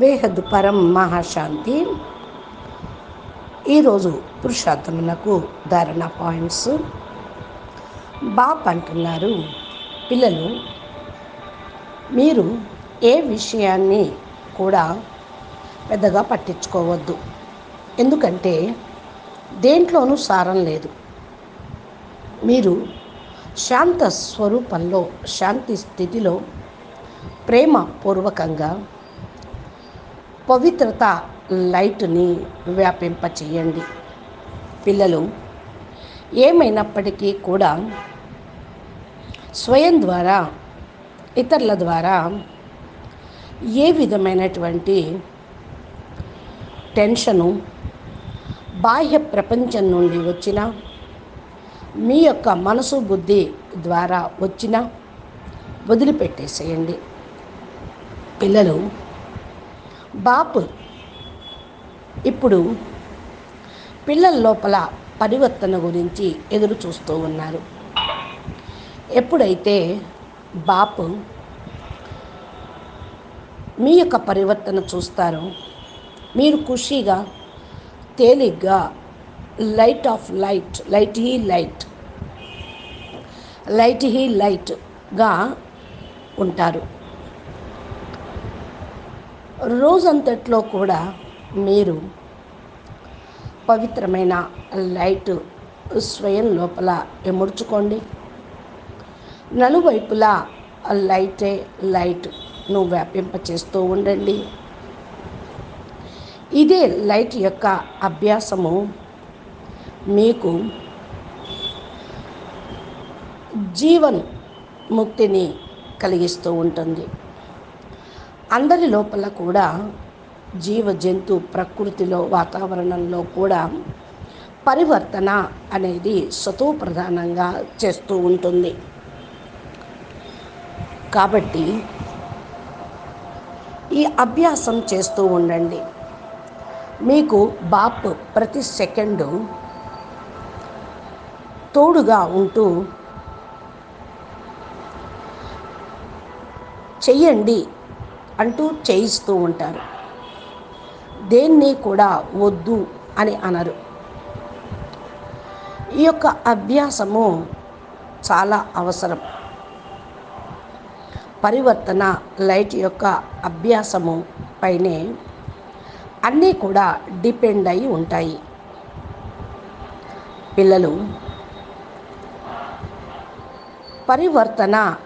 బేహద్ పరం మహాశాంతి. ఈరోజు పురుషార్థమునకు ధారణ పాయింట్స్. బాప్ అంటున్నారు పిల్లలు మీరు ఏ విషయాన్ని కూడా పెద్దగా పట్టించుకోవద్దు. ఎందుకంటే దేంట్లోనూ సారం లేదు. మీరు శాంత స్వరూపంలో శాంతి స్థితిలో ప్రేమ పూర్వకంగా పవిత్రత లైట్ని వ్యాపింపచేయండి. పిల్లలు ఏమైనప్పటికీ కూడా స్వయం ద్వారా ఇతరుల ద్వారా ఏ విధమైనటువంటి టెన్షను బాహ్య ప్రపంచం నుండి వచ్చిన మీ యొక్క మనసు బుద్ధి ద్వారా వచ్చిన వదిలిపెట్టేసేయండి. పిల్లలు బాపు. ఇప్పుడు పిల్లల లోపల పరివర్తన గురించి ఎదురు చూస్తూ ఉన్నారు. ఎప్పుడైతే బాపు మీ యొక్క పరివర్తన చూస్తారో మీరు ఖుషీగా తేలిగ్గా లైట్ ఆఫ్ లైట్ లైట్ హీ లైట్ లైట్ హీ లైట్గా ఉంటారు. రోజంతట్లో కూడా మీరు పవిత్రమైన లైట్ స్వయం లోపల ఎముడ్చుకోండి నలువైపులా లైటే లైట్ను వ్యాపింపచేస్తూ ఉండండి. ఇదే లైట్ యొక్క అభ్యాసము. మీకు జీవన్ ముక్తిని కలిగిస్తూ ఉంటుంది. అందరి లోపల కూడా జీవ జంతు ప్రకృతిలో వాతావరణంలో కూడా పరివర్తన అనేది సతో ప్రధానంగా చేస్తూ ఉంటుంది. కాబట్టి ఈ అభ్యాసం చేస్తూ ఉండండి. మీకు బాప్ ప్రతి సెకండు తోడుగా ఉంటూ చెయ్యండి. అంటూ చేయిస్తూ ఉంటారు. దేన్ని కూడా వద్దు అని అనరు. ఈ యొక్క అభ్యాసము చాలా అవసరం. పరివర్తన లైట్ యొక్క అభ్యాసము పైనే అన్నీ కూడా డిపెండ్ అయి ఉంటాయి. పిల్లలు పరివర్తన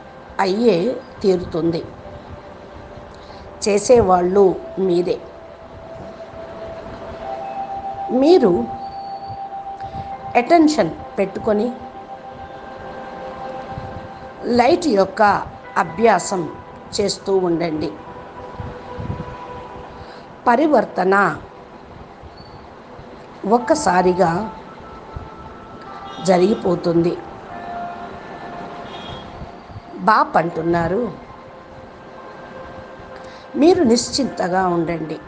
అయ్యే తీరుతుంది. చేసేవాళ్ళు మీరే మీరు అటెన్షన్ పెట్టుకొని లైట్ యొక్క అభ్యాసం చేస్తూ ఉండండి. పరివర్తన ఒక్కసారిగా జరిగిపోతుంది. బాప్ అంటున్నారు మీరు నిశ్చింతగా ఉండండి.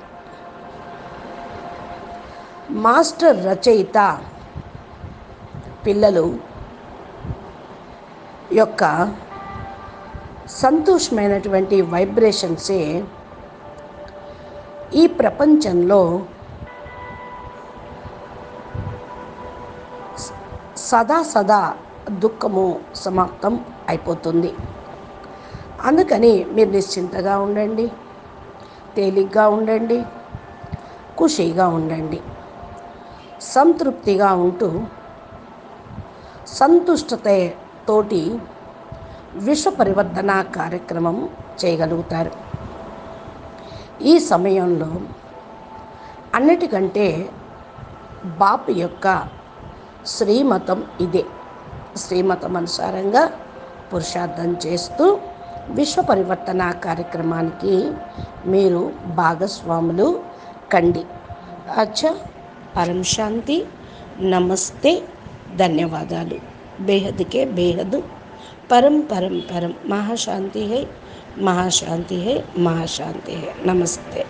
మాస్టర్ రచయిత పిల్లలు యొక్క సంతోషమైనటువంటి వైబ్రేషన్సే ఈ ప్రపంచంలో సదా సదా దుఃఖము సమాప్తం అయిపోతుంది. అందుకని మీరు నిశ్చింతగా ఉండండి. తేలిగ్గా ఉండండి ఖుషీగా ఉండండి. సంతృప్తిగా ఉంటూ సంతుష్టతతోటి విశ్వ పరివర్తన కార్యక్రమం చేయగలుగుతారు. ఈ సమయంలో అన్నిటికంటే బాపు యొక్క శ్రీమతం ఇదే. శ్రీమతం అనుసారంగా పురుషార్థం చేస్తూ విశ్వ పరివర్తన కార్యక్రమానికి మీరు భాగస్వాములు కండి. అచ్చా పరం శాంతి నమస్తే ధన్యవాదాలు. బేహద్కే బేహద్ పరం పరం పరం. మహాశాంతి హై మహాశాంతి హై మహాశాంతి హై. నమస్తే.